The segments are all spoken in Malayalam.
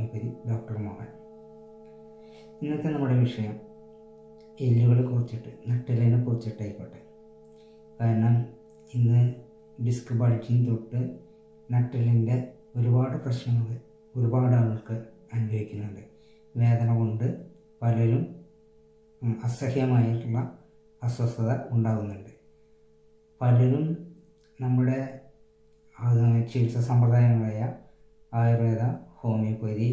ഹോമിയോപ്പതി ഡോക്ടർ മോഹൻ ഇന്നത്തെ നമ്മുടെ വിഷയം എല്ലുകളെ കുറിച്ചിട്ട് നട്ടലിനെ കുറിച്ചിട്ടായിക്കോട്ടെ കാരണം ഇന്ന് ഡിസ്ക് ബൾജിങ് തൊട്ട് നട്ടലിന്റെ ഒരുപാട് പ്രശ്നങ്ങൾ ഒരുപാട് ആളുകൾക്ക് അനുഭവിക്കുന്നുണ്ട്. വേദന കൊണ്ട് പലരും അസഹ്യമായിട്ടുള്ള അസ്വസ്ഥത ഉണ്ടാകുന്നുണ്ട്. പലരും നമ്മുടെ ചികിത്സാ സമ്പ്രദായങ്ങളായ ആയുർവേദ ഹോമിയോപ്പതി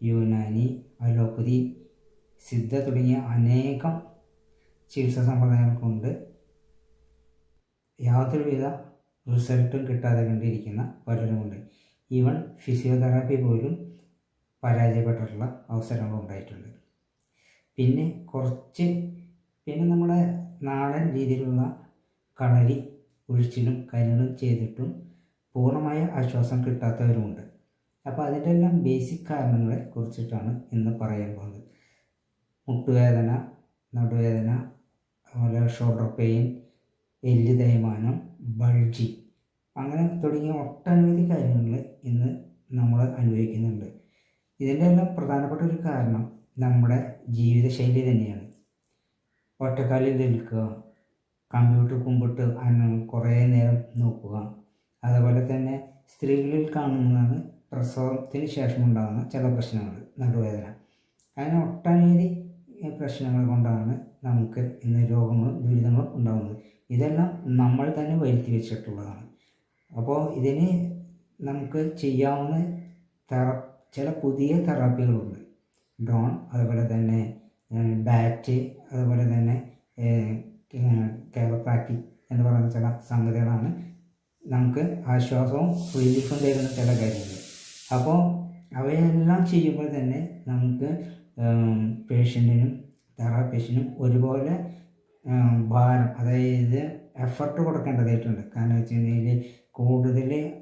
യുനാനി അലോപ്പതി സിദ്ധ തുടങ്ങിയ അനേകം ചികിത്സാ സമ്പ്രദായങ്ങൾ കൊണ്ട് യാതൊരുവിധ റിസൾട്ടും കിട്ടാതെ കണ്ടിരിക്കുന്ന പലരുമുണ്ട്. ഈവൻ ഫിസിയോതെറാപ്പി പോലും പരാജയപ്പെട്ടിട്ടുള്ള അവസരങ്ങൾ ഉണ്ടായിട്ടുണ്ട് പിന്നെ കുറച്ച് പിന്നെ നമ്മുടെ നാടൻ രീതിയിലുള്ള കളരി ഒഴിച്ചിലും കരിങ്ങളും ചെയ്തിട്ടും പൂർണമായ ആശ്വാസം കിട്ടാത്തവരുമുണ്ട്. അപ്പോൾ അതിന്റെ എല്ലാം ബേസിക് കാരണങ്ങളെ കുറിച്ചിട്ടാണ് ഇന്ന് പറയാൻ പോകുന്നത്. മുട്ടുവേദന നടുവേദന അതുപോലെ ഷോൾഡർ പെയിൻ എല്ല് തേയ്മാനം ബൾജി അങ്ങനെ തുടങ്ങിയ ഒട്ടനവധി കാര്യങ്ങൾ ഇന്ന് നമ്മൾ അനുഭവിക്കുന്നുണ്ട്. ഇതിന്റെ എല്ലാം പ്രധാനപ്പെട്ട ഒരു കാരണം നമ്മുടെ ജീവിതശൈലി തന്നെയാണ്. ഒറ്റക്കാലിൽ നിൽക്കുക കമ്പ്യൂട്ടർ കുമ്പിട്ട് കുറേ നേരം നോക്കുക അതുപോലെ തന്നെ സ്ത്രീകളിൽ കാണുന്നതാണ് പ്രസവത്തിന് ശേഷം ഉണ്ടാകുന്ന ചില പ്രശ്നങ്ങൾ നടുവേദന. അങ്ങനെ ഒട്ടനവധി പ്രശ്നങ്ങൾ കൊണ്ടാണ് നമുക്ക് ഇന്ന് രോഗങ്ങളും ദുരിതങ്ങളും ഉണ്ടാകുന്നത്. ഇതെല്ലാം നമ്മൾ തന്നെ വരുത്തി വെച്ചിട്ടുള്ളതാണ്. അപ്പോൾ ഇതിന് നമുക്ക് ചെയ്യാവുന്ന തെറ ചില പുതിയ തെറാപ്പികളുണ്ട്. ഡ്രോൺ അതുപോലെ തന്നെ ബാറ്റ് അതുപോലെ തന്നെ കാരോപ്രാക്റ്റിക് എന്ന് പറയുന്ന ചില സംഗതികളാണ് നമുക്ക് ആശ്വാസവും റിലീഫും തരുന്ന ചില കാര്യങ്ങൾ. അപ്പോൾ അവയെല്ലാം ചെയ്യുമ്പോൾ തന്നെ നമുക്ക് പേഷ്യന്റിനും തെറാപ്പിസ്റ്റിനും ഒരുപോലെ ഭാരം അതായത് എഫർട്ട് കൊടുക്കേണ്ടതായിട്ടുണ്ട്. കാരണം വെച്ച് കഴിഞ്ഞാൽ കൂടുതൽ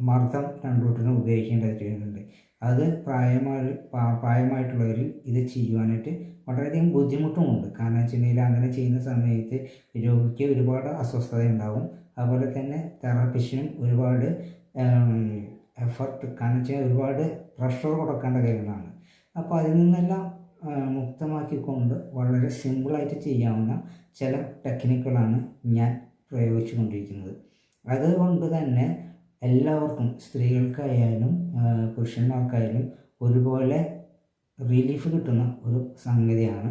മർദ്ദം രണ്ടൂട്ടിനും ഉപയോഗിക്കേണ്ടതായിട്ട് വരുന്നുണ്ട്. അത് പ്രായമായ പ്രാ- പ്രായമായിട്ടുള്ളവരിൽ ഇത് ചെയ്യുവാനായിട്ട് വളരെയധികം ബുദ്ധിമുട്ടുമുണ്ട്. കാരണം വെച്ചിട്ടുണ്ടെങ്കിൽ അങ്ങനെ ചെയ്യുന്ന സമയത്ത് രോഗിക്ക് ഒരുപാട് അസ്വസ്ഥത ഉണ്ടാവും അതുപോലെ തന്നെ തെറാപ്പിസ്റ്റിനും ഒരുപാട് എഫർട്ട് കാരണം വെച്ചാൽ ഒരുപാട് പ്രഷർ കൊടുക്കേണ്ട കാര്യങ്ങളാണ്. അപ്പോൾ അതിൽ നിന്നെല്ലാം മുക്തമാക്കിക്കൊണ്ട് വളരെ സിമ്പിളായിട്ട് ചെയ്യാവുന്ന ചില ടെക്നിക്കുകളാണ് ഞാൻ പ്രയോഗിച്ചു കൊണ്ടിരിക്കുന്നത് അതുകൊണ്ട് തന്നെ എല്ലാവർക്കും സ്ത്രീകൾക്കായാലും പുരുഷന്മാർക്കായാലും ഒരുപോലെ റിലീഫ് കിട്ടുന്ന ഒരു സംഗതിയാണ്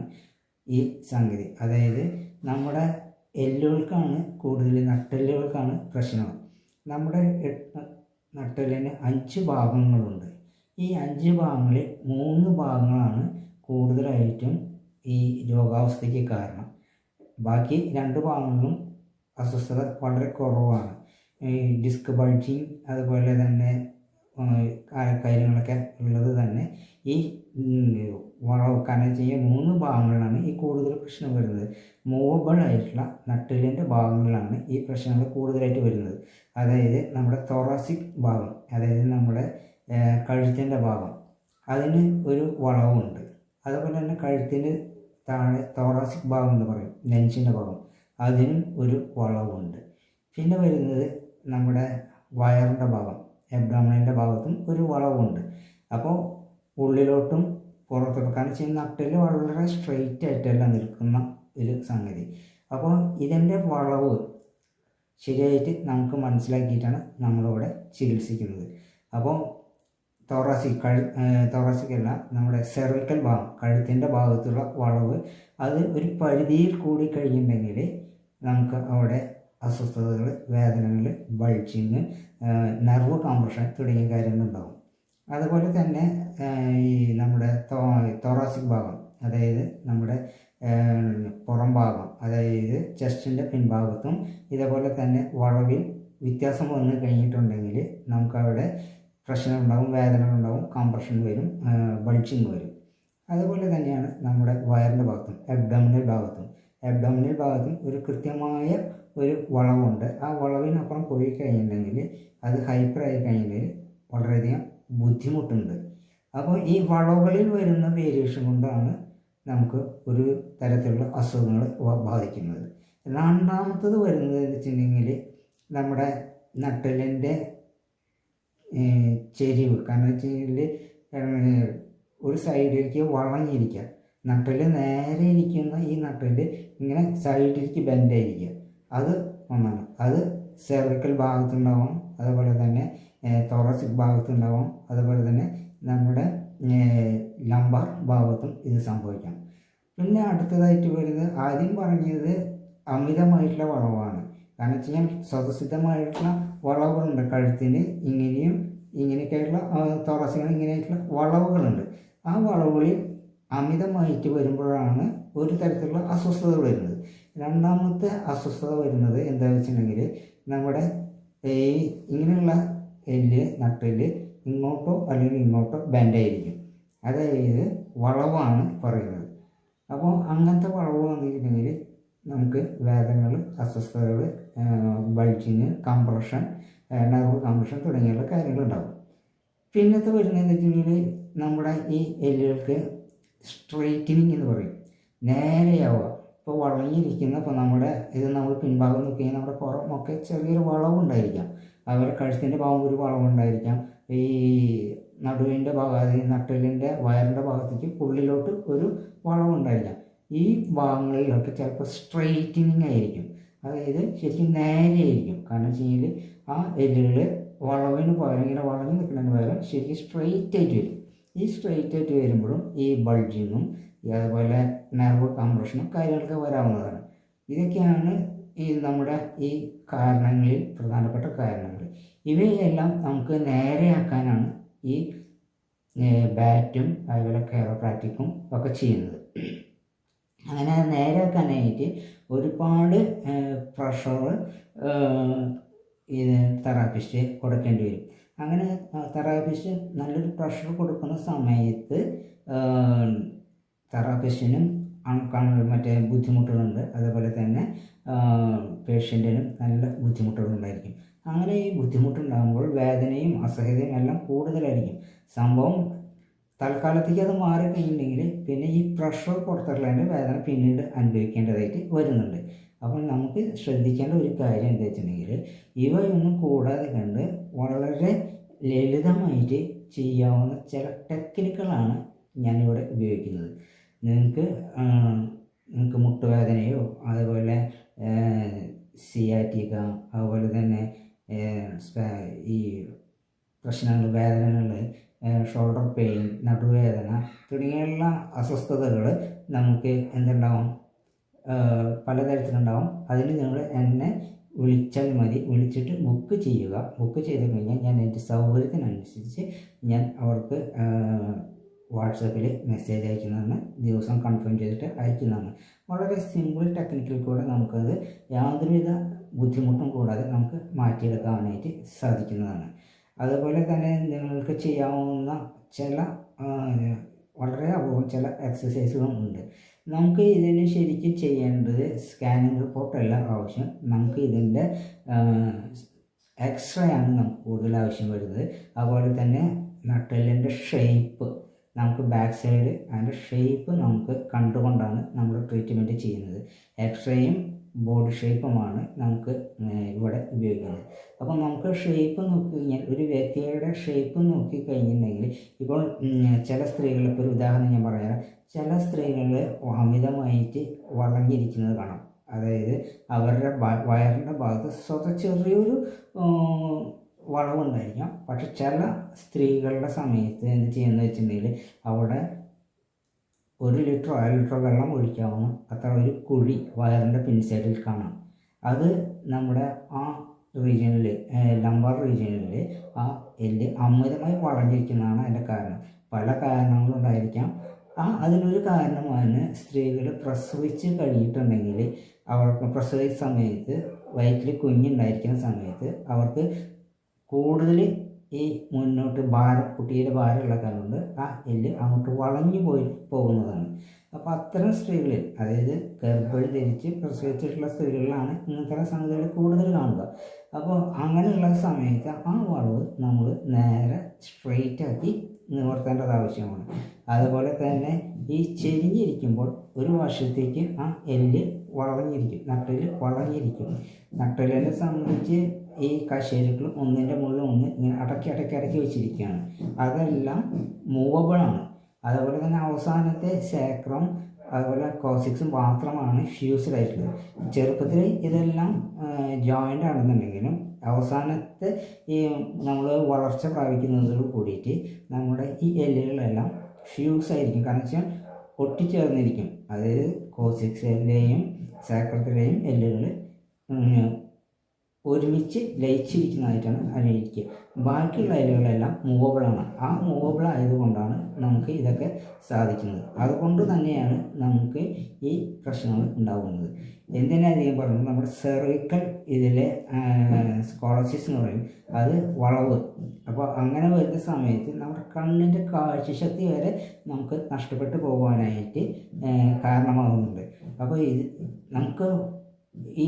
ഈ സംഗതി. അതായത് നമ്മുടെ എല്ലുകൾക്കാണ് കൂടുതൽ നട്ടെല്ലുകൾക്കാണ് പ്രശ്നം. നമ്മുടെ എട്ട് നട്ടെല്ലിന് അഞ്ച് ഭാഗങ്ങളുണ്ട്. ഈ അഞ്ച് ഭാഗങ്ങളിൽ മൂന്ന് ഭാഗങ്ങളാണ് കൂടുതലായിട്ടും ഈ രോഗാവസ്ഥയ്ക്ക് കാരണം. ബാക്കി രണ്ട് ഭാഗങ്ങളും അസ്വസ്ഥത വളരെ കുറവാണ്. ഈ ഡിസ്ക് ബൾജിങ് അതുപോലെ തന്നെ കാര്യങ്ങളൊക്കെ ഉള്ളത് തന്നെ ഈ ചെയ്യുന്ന കാരണം വെച്ച് മൂന്ന് ഭാഗങ്ങളിലാണ് ഈ കൂടുതൽ പ്രശ്നം വരുന്നത്. മൂവബിൾ ആയിട്ടുള്ള നട്ടിലിന്റെ ഭാഗങ്ങളിലാണ് ഈ പ്രശ്നങ്ങൾ കൂടുതലായിട്ട് വരുന്നത്. അതായത് നമ്മുടെ തൊറാസിക് ഭാഗം അതായത് നമ്മുടെ കഴുത്തിന്റെ ഭാഗം. അതിന് ഒരു വളവുണ്ട്. അതുപോലെ തന്നെ കഴുത്തിന് താഴെ തോറാസിക് ഭാഗം എന്ന് പറയും നെഞ്ചിന്റെ ഭാഗം. അതിനും ഒരു വളവുണ്ട്. പിന്നെ വരുന്നത് നമ്മുടെ വയറിന്റെ ഭാഗം എബ്ഡോമിനലിന്റെ ഭാഗത്തും ഒരു വളവുണ്ട്. അപ്പോൾ ഉള്ളിലോട്ടും പുറത്തോട്ടും കാരണം വെച്ചാൽ നട്ടിൽ വളരെ സ്ട്രെയിറ്റ് ആയിട്ടല്ല നിൽക്കുന്ന ഒരു സംഗതി. അപ്പോൾ ഇതിന്റെ വളവ് ശരിയായിട്ട് നമുക്ക് മനസ്സിലാക്കിയിട്ടാണ് നമ്മളിവിടെ ചികിത്സിക്കുന്നത്. അപ്പോൾ തൊറാസി കഴു തൊറാസിക്കല്ല നമ്മുടെ സെർവിക്കൽ ഭാഗം കഴുത്തിന്റെ ഭാഗത്തുള്ള വളവ് അത് ഒരു പരിധിയിൽ കൂടി കഴിഞ്ഞിട്ടുണ്ടെങ്കിൽ നമുക്ക് അവിടെ അസ്വസ്ഥതകൾ വേദനകൾ ബൾജിങ് നെർവ് കോംപ്രഷൻ തുടങ്ങിയ കാര്യങ്ങളുണ്ടാകും അതുപോലെ തന്നെ ഈ നമ്മുടെ തൊറാസിക് ഭാഗം അതായത് നമ്മുടെ ആ, പുറം ഭാഗം അതായത് ചെസ്റ്റിന്റെ പിൻഭാഗത്തും ഇതേപോലെ തന്നെ വളവിൽ വ്യത്യാസം വന്ന് കഴിഞ്ഞിട്ടുണ്ടെങ്കിൽ നമുക്കവിടെ പ്രശ്നമുണ്ടാവും വേദനകളുണ്ടാവും കംപ്രഷൻ വരും ബൾച്ചിങ് വരും. അതുപോലെ തന്നെയാണ് നമ്മുടെ വയറിന്റെ ഭാഗത്തും അബ്ഡോമിനൽ ഭാഗത്തും. അബ്ഡോമിനൽ ഭാഗത്തും ഒരു കൃത്യമായ ഒരു വളവുണ്ട്. ആ വളവിനപ്പുറം പോയി കഴിഞ്ഞിട്ടുണ്ടെങ്കിൽ അത് ഹൈപ്പർ ആയി കഴിഞ്ഞിട്ടുണ്ടെങ്കിൽ വളരെയധികം ബുദ്ധിമുട്ടുണ്ട്. അപ്പോൾ ഈ വളവുകളിൽ വരുന്ന വേരിയേഷൻ കൊണ്ടാണ് നമുക്ക് ഒരു തരത്തിലുള്ള അസുഖങ്ങൾ ബാധിക്കുന്നത്. രണ്ടാമത്തത് വരുന്നത് വെച്ചിട്ടുണ്ടെങ്കിൽ നമ്മുടെ നട്ടലിന്റെ ചെരിവ്. കാരണം വെച്ച് കഴിഞ്ഞാൽ ഒരു സൈഡിലേക്ക് വളഞ്ഞിരിക്കുക. നട്ടൽ നേരെ ഇരിക്കുന്ന ഈ നട്ടൽ ഇങ്ങനെ സൈഡിലേക്ക് ബെൻഡായിരിക്കുക. അത് ഒന്നാണ്. അത് സെർവിക്കൽ ഭാഗത്തുണ്ടാവും. അതുപോലെ തന്നെ തോറസിക് ഭാഗത്തുണ്ടാവും. അതുപോലെ തന്നെ നമ്മുടെ ലംബാർ ഭാഗത്തും ഇത് സംഭവിക്കാം. പിന്നെ അടുത്തതായിട്ട് വരുന്നത് ആദ്യം പറഞ്ഞത് അമിതമായിട്ടുള്ള വളവാണ്. കാരണം വെച്ച് കഴിഞ്ഞാൽ സ്വതസിദ്ധമായിട്ടുള്ള വളവുകളുണ്ട്. കഴുത്തിന് ഇങ്ങനെയും ഇങ്ങനെയൊക്കെയായിട്ടുള്ള തോറസിന് ഇങ്ങനെയായിട്ടുള്ള വളവുകളുണ്ട്. ആ വളവുകളിൽ അമിതമായിട്ട് വരുമ്പോഴാണ് ഒരു തരത്തിലുള്ള അസ്വസ്ഥത വരുന്നത്. രണ്ടാമത്തെ അസ്വസ്ഥത വരുന്നത് എന്താണെന്ന് വെച്ചിട്ടുണ്ടെങ്കിൽ നമ്മുടെ ഈ ഇങ്ങനെയുള്ള എല്ല് നട്ടെല്ല് ഇങ്ങോട്ടോ അല്ലെങ്കിൽ ഇങ്ങോട്ടോ ബെൻഡായിരിക്കും. അതായത് വളവാണ് പറയുന്നത്. അപ്പോൾ അങ്ങനത്തെ വളവ് വന്നിട്ടുണ്ടെങ്കിൽ നമുക്ക് വേദനകൾ അസ്വസ്ഥതകൾ ബൾജിങ് കംപ്രഷൻ നെർവ് കംപ്രഷൻ തുടങ്ങിയുള്ള കാര്യങ്ങളുണ്ടാവും. പിന്നത്തെ വരുന്നതെന്ന് വെച്ചിട്ടുണ്ടെങ്കിൽ നമ്മുടെ ഈ എല്ലുകൾക്ക് സ്ട്രെയിറ്റനിങ് എന്ന് പറയും. നേരെയാവുക. ഇപ്പോൾ വളഞ്ഞിരിക്കുന്ന ഇപ്പോൾ നമ്മുടെ ഇത് നമ്മൾ പിൻഭാഗം നോക്കി നമ്മുടെ പുറമൊക്കെ ചെറിയൊരു വളവുണ്ടായിരിക്കാം. അതുപോലെ കഴുത്തിന്റെ ഭാഗം ഒരു വളവുണ്ടായിരിക്കാം. ഈ നടുവിന്റെ ഭാഗം ഈ നട്ടലിന്റെ വയറിന്റെ ഭാഗത്തേക്ക് ഉള്ളിലോട്ട് ഒരു വളവുണ്ടായില്ല. ഈ ഭാഗങ്ങളിലൊക്കെ ചിലപ്പോൾ സ്ട്രെയിറ്റനിങ് ആയിരിക്കും. അതായത് ശരിക്കും നേരെയായിരിക്കും. കാരണം വെച്ച് കഴിഞ്ഞാൽ ആ എല്ലുകൾ വളവിന് പകരം ഇങ്ങനെ വളഞ്ഞു നിൽക്കുന്നതിന് പകരം ശരിക്കും സ്ട്രെയിറ്റ് ആയിട്ട് വരും. ഈ സ്ട്രെയിറ്റ് ആയിട്ട് വരുമ്പോഴും ഈ ബൾജിങ്ങും അതുപോലെ നെർവ് കംപ്രഷനും കാര്യങ്ങളൊക്കെ വരാവുന്നതാണ്. ഇതൊക്കെയാണ് ഈ നമ്മുടെ ഈ കാരണങ്ങളിൽ പ്രധാനപ്പെട്ട കാരണങ്ങൾ ഇവയെല്ലാം നമുക്ക് നേരെയാക്കാനാണ് ഈ ബാറ്റും അതുപോലെ കയറോപ്രാക്റ്റിക്കും ഒക്കെ ചെയ്യുന്നത്. അങ്ങനെ നേരെയാക്കാനായിട്ട് ഒരുപാട് പ്രഷർ ഇത് തെറാപ്പിസ്റ്റ് കൊടുക്കേണ്ടി വരും. അങ്ങനെ തെറാപ്പിസ്റ്റ് നല്ലൊരു പ്രഷർ കൊടുക്കുന്ന സമയത്ത് തെറാപ്പിസ്റ്റിനും മറ്റേ ബുദ്ധിമുട്ടുകളുണ്ട്. അതുപോലെ തന്നെ പേഷ്യന്റിനും നല്ല ബുദ്ധിമുട്ടുകളുണ്ടായിരിക്കും. അങ്ങനെ ഈ ബുദ്ധിമുട്ടുണ്ടാകുമ്പോൾ വേദനയും അസഹ്യതയും എല്ലാം കൂടുതലായിരിക്കും. സംഭവം തൽക്കാലത്തേക്ക് അത് മാറിക്കഴിഞ്ഞിട്ടുണ്ടെങ്കിൽ പിന്നെ ഈ പ്രഷർ പുറത്തുള്ളതിന്റെ വേദന പിന്നീട് അനുഭവിക്കേണ്ടതായിട്ട് വരുന്നുണ്ട്. അപ്പോൾ നമുക്ക് ശ്രദ്ധിക്കേണ്ട ഒരു കാര്യം എന്താ വെച്ചിട്ടുണ്ടെങ്കിൽ ഇവയൊന്നും കൂടാതെ കണ്ട് വളരെ ലളിതമായിട്ട് ചെയ്യാവുന്ന ചില ടെക്നിക്കുകളാണ് ഞാനിവിടെ ഉപയോഗിക്കുന്നത്. നിങ്ങൾക്ക് നിങ്ങൾക്ക് മുട്ടുവേദനയോ അതുപോലെ സിയാറ്റിക അതുപോലെ തന്നെ ഈ പ്രശ്നങ്ങൾ വേദനകൾ ഷോൾഡർ പെയിൻ നടുവേദന തുടങ്ങിയുള്ള അസ്വസ്ഥതകൾ നമുക്ക് എന്തുണ്ടാവും? പലതരത്തിലുണ്ടാവും. അതിന് നിങ്ങൾ എന്നെ വിളിച്ചാൽ മതി. വിളിച്ചിട്ട് ബുക്ക് ചെയ്യുക. ബുക്ക് ചെയ്ത് കഴിഞ്ഞാൽ ഞാൻ എന്റെ സൗകര്യത്തിനനുസരിച്ച് ഞാൻ അവർക്ക് വാട്സപ്പിൽ മെസ്സേജ് അയക്കുന്നതാണ്. ദിവസം കൺഫേം ചെയ്തിട്ട് അയക്കുന്നതാണ്. വളരെ സിമ്പിൾ ടെക്നിക്കിൽ കൂടെ നമുക്കത് യാതൊരുവിധ ബുദ്ധിമുട്ടും കൂടാതെ നമുക്ക് മാറ്റിയെടുക്കാനായിട്ട് സാധിക്കുന്നതാണ്. അതുപോലെ തന്നെ നിങ്ങൾക്ക് ചെയ്യാവുന്ന ചില വളരെ അപൂർവം ചില എക്സസൈസുകളും ഉണ്ട്. നമുക്ക് ഇതിന് ശരിക്കും ചെയ്യേണ്ടത് സ്കാനിങ് റിപ്പോർട്ടല്ല ആവശ്യം. നമുക്ക് ഇതിന്റെ എക്സ്റേ ആണ് നമുക്ക് കൂടുതൽ ആവശ്യം വരുന്നത്. അതുപോലെ തന്നെ നട്ടെല്ലിന്റെ ഷേപ്പ് നമുക്ക് ബാക്ക് സൈഡ് അതിന്റെ ഷേപ്പ് നമുക്ക് കണ്ടുകൊണ്ടാണ് നമ്മൾ ട്രീറ്റ്മെന്റ് ചെയ്യുന്നത്. എക്സ്റേയും ബോഡി ഷേപ്പുമാണ് നമുക്ക് ഇവിടെ ഉപയോഗിക്കുന്നത്. അപ്പോൾ നമുക്ക് ഷേപ്പ് നോക്കി കഴിഞ്ഞാൽ ഒരു വ്യക്തിയുടെ ഷേപ്പ് നോക്കി കഴിഞ്ഞിട്ടുണ്ടെങ്കിൽ ഇപ്പോൾ ചില സ്ത്രീകൾ ഇപ്പോൾ ഒരു ഉദാഹരണം ഞാൻ പറയാം. ചില സ്ത്രീകൾ അമിതമായിട്ട് വളഞ്ഞിരിക്കുന്നത് കാണാം. അതായത് അവരുടെ വയറിന്റെ ഭാഗത്ത് സ്വത ചെറിയൊരു വളവുണ്ടായിരിക്കാം. പക്ഷെ ചില സ്ത്രീകളുടെ സമയത്ത് എന്ത് ചെയ്യുന്നത് വെച്ചിട്ടുണ്ടെങ്കിൽ അവിടെ ഒരു ലിറ്ററോ അര ലിറ്ററോ വെള്ളം ഒഴിക്കാവുന്ന അത്ര ഒരു കുഴി വയറിന്റെ പിൻസൈഡിൽ കാണാം. അത് നമ്മുടെ ആ റീജിയനിൽ ലംബാർ റീജിയനിൽ ആ എല്ല് അമിതമായി വളഞ്ഞിരിക്കുന്നതാണ് അതിന്റെ കാരണം. പല കാരണങ്ങളുണ്ടായിരിക്കാം ആ അതിനൊരു കാരണമാണ് സ്ത്രീകൾ പ്രസവിച്ച് കഴിഞ്ഞിട്ടുണ്ടെങ്കിൽ അവർക്ക് പ്രസവിച്ച സമയത്ത് വയറ്റിൽ കുഞ്ഞുണ്ടായിരിക്കുന്ന സമയത്ത് അവർക്ക് കൂടുതൽ ഈ മുന്നോട്ട് ഭാരം കുട്ടിയുടെ ഭാരമുള്ള കാരണമുണ്ട് ആ എല്ല് അങ്ങോട്ട് വളഞ്ഞു പോയി പോകുന്നതാണ്. അപ്പോൾ അത്തരം സ്ത്രീകളിൽ അതായത് ഗർഭിണി ധരിച്ച് പ്രസവിച്ചിട്ടുള്ള സ്ത്രീകളിലാണ് ഇങ്ങനത്തെ സംഗതികൾ കൂടുതൽ കാണുക. അപ്പോൾ അങ്ങനെയുള്ള സമയത്ത് ആ വളവ് നമ്മൾ നേരെ സ്ട്രെയിറ്റ് ആക്കി നിവർത്തേണ്ടത് ആവശ്യമാണ്. അതുപോലെ തന്നെ ഈ ചെരിഞ്ഞിരിക്കുമ്പോൾ ഒരു വർഷത്തേക്ക് ആ എല്ല് വളഞ്ഞിരിക്കും നട്ടൽ വളഞ്ഞിരിക്കും. നട്ടലിനെ സംബന്ധിച്ച് ഈ കശേരുക്കളും ഒന്നിന്റെ മുകളിൽ ഒന്ന് ഇങ്ങനെ അടക്കി അടക്കി അടക്കി വെച്ചിരിക്കുകയാണ്. അതെല്ലാം മൂവബിളാണ് അതുപോലെ തന്നെ അവസാനത്തെ സേക്രം അതുപോലെ കോസിക്സും മാത്രമാണ് ഫ്യൂസ്ഡ് ആയിട്ടുള്ളത്. ചെറുപ്പത്തിൽ ഇതെല്ലാം ജോയിന്റ് ആണെന്നുണ്ടെങ്കിലും അവസാനത്തെ ഈ നമ്മൾ വളർച്ച പ്രാപിക്കുന്നതോട് കൂടിയിട്ട് നമ്മുടെ ഈ എല്ലുകളെല്ലാം ഫ്യൂസ് ആയിരിക്കും. കാരണം വെച്ചാൽ ഒട്ടിച്ചേർന്നിരിക്കും. അതായത് കോസിക്സിലെയും സാക്രത്തിലെയും എല്ലുകൾ ഒരുമിച്ച് ലയിച്ചിരിക്കുന്നതായിട്ടാണ് അനുഭവിക്കുക ബാക്കിയുള്ള അയലുകളെല്ലാം മൂവബിളാണ്. ആ മൂവബിൾ ആയതുകൊണ്ടാണ് നമുക്ക് ഇതൊക്കെ സാധിക്കുന്നത്. അതുകൊണ്ട് തന്നെയാണ് നമുക്ക് ഈ പ്രശ്നങ്ങൾ ഉണ്ടാകുന്നത്. എന്തിനധികം പറയുന്നത് നമ്മുടെ സെർവിക്കൽ ഇതിലെ സ്കോളർഷിപ്പ് എന്ന് പറയും. അത് വളവ്. അപ്പോൾ അങ്ങനെ വരുന്ന സമയത്ത് നമ്മുടെ കണ്ണിന്റെ കാഴ്ചശക്തി വരെ നമുക്ക് നഷ്ടപ്പെട്ടു പോകാനായിട്ട് കാരണമാകുന്നുണ്ട്. അപ്പോൾ ഇത് നമുക്ക് ഈ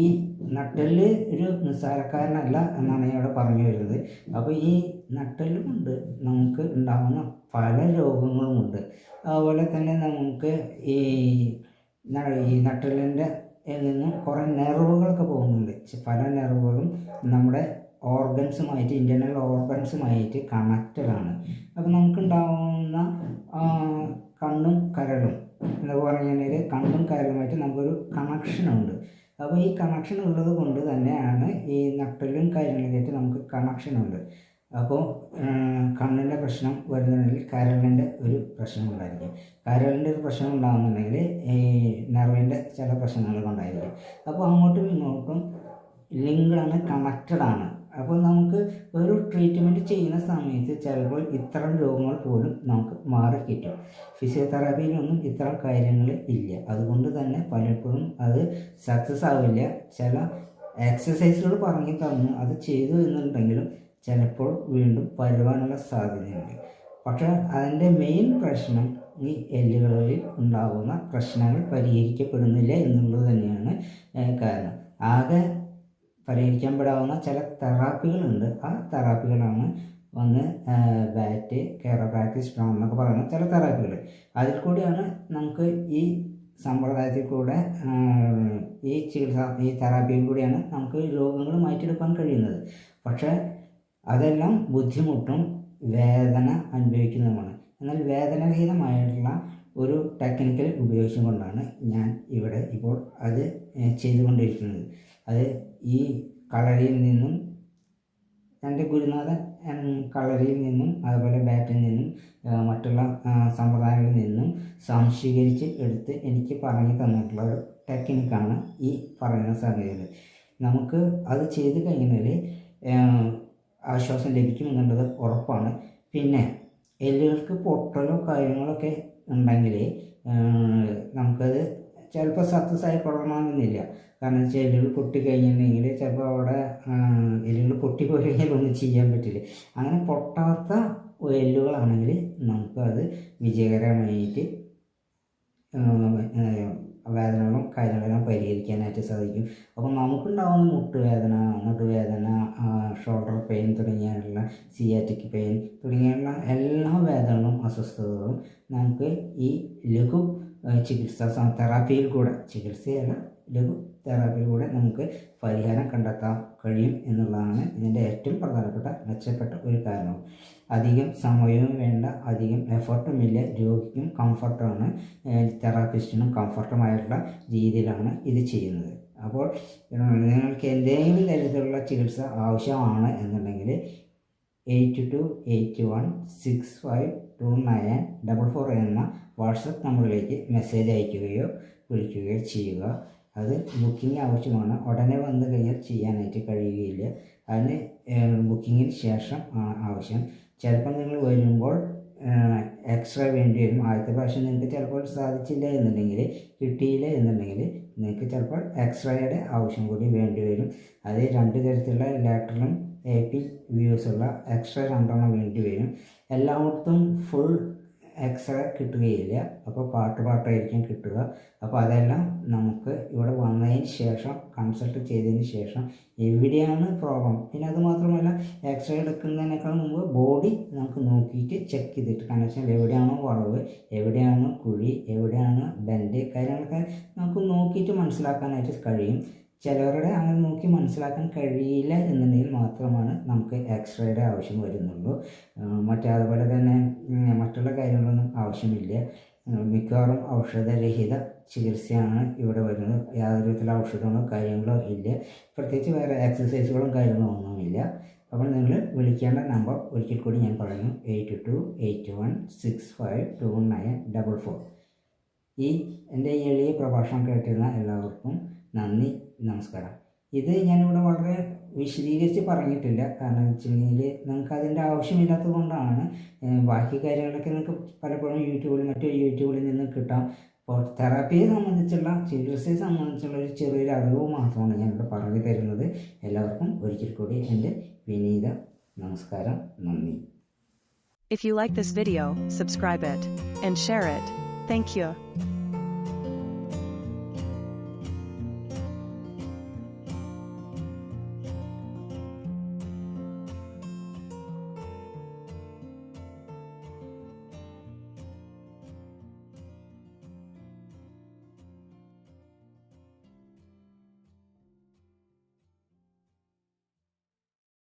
നട്ടെല്ല് ഒരു നിസ്സാരക്കാരനല്ല എന്നാണ് ഞാൻ ഇവിടെ പറഞ്ഞു വരുന്നത്. അപ്പോൾ ഈ നട്ടെല്ല് കൊണ്ട് നമുക്ക് ഉണ്ടാകുന്ന പല രോഗങ്ങളുമുണ്ട് അതുപോലെ തന്നെ നമുക്ക് ഈ ഈ നട്ടെല്ലിന്റെ നിന്നും കുറേ നെർവുകളൊക്കെ പോകുന്നുണ്ട്. പല നെർവുകളും നമ്മുടെ ഓർഗൻസുമായിട്ട് ഇന്റേർണൽ ഓർഗൻസുമായിട്ട് കണക്റ്റഡാണ് അപ്പോൾ നമുക്കുണ്ടാവുന്ന കണ്ണും കരളും എന്ന് പറഞ്ഞു കഴിഞ്ഞാൽ കണ്ണും കരളുമായിട്ട് നമുക്കൊരു കണക്ഷനുണ്ട്. അപ്പോൾ ഈ കണക്ഷൻ ഉള്ളത് കൊണ്ട് തന്നെയാണ് ഈ നട്ടലും കാര്യങ്ങളിലേക്ക് നമുക്ക് കണക്ഷൻ ഉണ്ട്. അപ്പോൾ കണ്ണിന്റെ പ്രശ്നം വരുന്നുണ്ടെങ്കിൽ കരളിന്റെ ഒരു പ്രശ്നം ഉണ്ടായിരിക്കും. കരളിന്റെ ഒരു പ്രശ്നം ഉണ്ടാകുന്നുണ്ടെങ്കിൽ ഈ നെർവിന്റെ ചില പ്രശ്നങ്ങൾ കൊണ്ടായിരിക്കും. അപ്പോൾ അങ്ങോട്ടും ഇങ്ങോട്ടും ലിങ്കാണ് കണക്റ്റഡ് ആണ്. അപ്പോൾ നമുക്ക് ഒരു ട്രീറ്റ്മെന്റ് ചെയ്യുന്ന സമയത്ത് ചിലപ്പോൾ ഇത്തരം രോഗങ്ങൾ പോലും നമുക്ക് മാറിക്കിട്ടും ഫിസിയോതെറാപ്പിയിലൊന്നും ഇത്തരം കാര്യങ്ങൾ ഇല്ല. അതുകൊണ്ട് തന്നെ പലപ്പോഴും അത് സക്സസ് ആവില്ല. ചില എക്സസൈസുകൾ പറഞ്ഞു തന്നു അത് ചെയ്തു എന്നുണ്ടെങ്കിലും ചിലപ്പോൾ വീണ്ടും വരുവാനുള്ള സാധ്യതയുണ്ട്. പക്ഷേ അതിന്റെ മെയിൻ പ്രശ്നം ഈ എല്ലുകളിൽ ഉണ്ടാകുന്ന പ്രശ്നങ്ങൾ പരിഹരിക്കപ്പെടുന്നില്ല എന്നുള്ളത് തന്നെയാണ് കാരണം. ആകെ പരിഹരിക്കപ്പെടാവുന്ന ചില തെറാപ്പികളുണ്ട്. ആ തെറാപ്പികളാണ് ഒന്ന് ബാറ്റ് കെയറോപ്രാക്ടീസ് സ്ട്രോൺ എന്നൊക്കെ പറയുന്ന ചില തെറാപ്പികൾ. അതിൽ കൂടിയാണ് നമുക്ക് ഈ സമ്പ്രദായത്തിൽ കൂടെ ഈ ചികിത്സ ഈ തെറാപ്പിയിൽ കൂടിയാണ് നമുക്ക് രോഗങ്ങൾ മാറ്റിയെടുക്കാൻ കഴിയുന്നത്. പക്ഷേ അതെല്ലാം ബുദ്ധിമുട്ടും വേദന അനുഭവിക്കുന്നതുമാണ്. എന്നാൽ വേദനരഹിതമായിട്ടുള്ള ഒരു ടെക്നിക്കൽ ഉപയോഗിച്ചുകൊണ്ടാണ് ഞാൻ ഇവിടെ ഇപ്പോൾ അത് ചെയ്തുകൊണ്ടിരിക്കുന്നത്. അത് ഈ കളരിയിൽ നിന്നും എന്റെ ഗുരുനാഥൻ കളരിയിൽ നിന്നും അതുപോലെ ബാറ്റിൽ നിന്നും മറ്റുള്ള സമ്പ്രദായങ്ങളിൽ നിന്നും സംശീകരിച്ച് എടുത്ത് എനിക്ക് പറഞ്ഞു തന്നിട്ടുള്ള ഒരു ടെക്നിക്കാണ് ഈ പറയുന്ന സംഗതികൾ. നമുക്ക് അത് ചെയ്ത് കഴിഞ്ഞാൽ ആശ്വാസം ലഭിക്കുമെന്നുള്ളത് ഉറപ്പാണ്. പിന്നെ എല്ലുകൾക്ക് പൊട്ടലോ കാര്യങ്ങളൊക്കെ ഉണ്ടെങ്കിൽ ചിലപ്പോൾ സക്സസ് ആയി കൊള്ളണമെന്നില്ല കാരണം വെച്ചാൽ എല്ലുകൾ പൊട്ടി കഴിഞ്ഞിട്ടുണ്ടെങ്കിൽ ചിലപ്പോൾ അവിടെ എല്ലുകൾ പൊട്ടിപ്പോയി കഴിഞ്ഞാൽ ഒന്നും ചെയ്യാൻ പറ്റില്ല. അങ്ങനെ പൊട്ടാത്ത എല്ലുകളാണെങ്കിൽ നമുക്കത് വിജയകരമായിട്ട് വേദനകളും കാര്യങ്ങളെല്ലാം പരിഹരിക്കാനായിട്ട് സാധിക്കും. അപ്പോൾ നമുക്കുണ്ടാകുന്ന മുട്ടുവേദന നടുവേദന ഷോൾഡർ പെയിൻ തുടങ്ങിയുള്ള സിയാറ്റിക് പെയിൻ തുടങ്ങിയുള്ള എല്ലാ വേദനകളും അസ്വസ്ഥതകളും നമുക്ക് ഈ ലഘു ചികിത്സ തെറാപ്പിയിൽ കൂടെ ചികിത്സയല്ല ലഘു തെറാപ്പിയിലൂടെ നമുക്ക് പരിഹാരം കണ്ടെത്താൻ കഴിയും എന്നുള്ളതാണ് ഇതിന്റെ ഏറ്റവും പ്രധാനപ്പെട്ട മെച്ചപ്പെട്ട ഒരു കാരണം. അധികം സമയവും വേണ്ട അധികം എഫർട്ടുമില്ല രോഗിക്കും കംഫർട്ടാണ് തെറാപ്പിസ്റ്റിനും കംഫർട്ടുമായിട്ടുള്ള രീതിയിലാണ് ഇത് ചെയ്യുന്നത്. അപ്പോൾ നിങ്ങൾക്ക് എന്തെങ്കിലും തരത്തിലുള്ള ചികിത്സ ആവശ്യമാണ് എന്നുണ്ടെങ്കിൽ eight two eight one six five two nine double four എന്ന വാട്സപ്പ് നമ്പറിലേക്ക് മെസ്സേജ് അയക്കുകയോ വിളിക്കുകയോ ചെയ്യുക. അത് ബുക്കിംഗ് ആവശ്യമാണ്. ഉടനെ വന്ന് കഴിഞ്ഞാൽ ചെയ്യാനായിട്ട് കഴിയുകയില്ല. അതിന് ബുക്കിങ്ങിന് ശേഷം ആവശ്യം. ചിലപ്പോൾ നിങ്ങൾ വരുമ്പോൾ എക്സ്ട്രാ വേണ്ടി വരും. ആദ്യത്തെ പ്രാവശ്യം നിങ്ങൾക്ക് ചിലപ്പോൾ സാധിച്ചില്ല എന്നുണ്ടെങ്കിൽ കിട്ടിയില്ല എന്നുണ്ടെങ്കിൽ നിങ്ങൾക്ക് ചിലപ്പോൾ എക്സ്ട്രായുടെ ആവശ്യം കൂടി വേണ്ടി വരും. അത് രണ്ട് തരത്തിലുള്ള ലാറ്ററലും എ പി വ്യൂസ് ഉള്ള എക്സ്ട്രാ രണ്ടെണ്ണം വേണ്ടി വരും. എല്ലായിടത്തും ഫുൾ എക്സ്റേ കിട്ടുകയില്ല. അപ്പോൾ പാട്ട് പാട്ടായിരിക്കും കിട്ടുക. അപ്പോൾ അതെല്ലാം നമുക്ക് ഇവിടെ വന്നതിന് ശേഷം കൺസൾട്ട് ചെയ്തതിന് ശേഷം എവിടെയാണ് പ്രോബ്ലം? പിന്നെ അത് മാത്രമല്ല എക്സ്റേ എടുക്കുന്നതിനേക്കാൾ മുമ്പ് ബോഡി നമുക്ക് നോക്കിയിട്ട് ചെക്ക് ചെയ്തിട്ട് കണക്ഷൻ എവിടെയാണോ വളവ് എവിടെയാണ് കുഴി എവിടെയാണ് ബെൻഡ് കാര്യങ്ങളൊക്കെ നമുക്ക് നോക്കിയിട്ട് മനസ്സിലാക്കാനായിട്ട് കഴിയും. ചിലവരുടെ അങ്ങനെ നോക്കി മനസ്സിലാക്കാൻ കഴിയില്ല എന്നുണ്ടെങ്കിൽ മാത്രമാണ് നമുക്ക് എക്സ്റേയുടെ ആവശ്യം വരുന്നുള്ളൂ. മറ്റേ അതുപോലെ തന്നെ മറ്റുള്ള കാര്യങ്ങളൊന്നും ആവശ്യമില്ല. മിക്കവാറും ഔഷധരഹിത ചികിത്സയാണ് ഇവിടെ വരുന്നത്. യാതൊരു വിധത്തിലുള്ള ഔഷധങ്ങളോ കാര്യങ്ങളോ ഇല്ല. പ്രത്യേകിച്ച് വേറെ എക്സസൈസുകളും കാര്യങ്ങളോ ഒന്നുമില്ല. അപ്പോൾ നിങ്ങൾ വിളിക്കേണ്ട നമ്പർ ഒരിക്കൽ കൂടി ഞാൻ പറയുന്നു. Eight two eight one six five two nine double four. ഈ എന്റെ ഈ എളിയ പ്രഭാഷണം കേട്ടിരുന്ന എല്ലാവർക്കും നന്ദി. നമസ്കാരം. ഇത് ഞാനിവിടെ വളരെ വിശദീകരിച്ച് പറഞ്ഞിട്ടില്ല. കാരണം എന്ന് വെച്ചിട്ടുണ്ടെങ്കിൽ നിങ്ങൾക്ക് അതിന്റെ ആവശ്യമില്ലാത്തത് കൊണ്ടാണ് ബാക്കി കാര്യങ്ങളൊക്കെ നിങ്ങൾക്ക് പലപ്പോഴും യൂട്യൂബിൽ മറ്റു യൂട്യൂബിൽ നിന്ന് കിട്ടാം. അപ്പോൾ തെറാപ്പിയെ സംബന്ധിച്ചുള്ള ചികിത്സയെ സംബന്ധിച്ചുള്ള ഒരു ചെറിയൊരു അറിവ് മാത്രമാണ് ഞാനിവിടെ പറഞ്ഞു തരുന്നത്. എല്ലാവർക്കും ഒരിക്കൽ കൂടി എന്റെ വിനീത നമസ്കാരം. നന്ദി. If you like this video, subscribe it and share it. Thank you.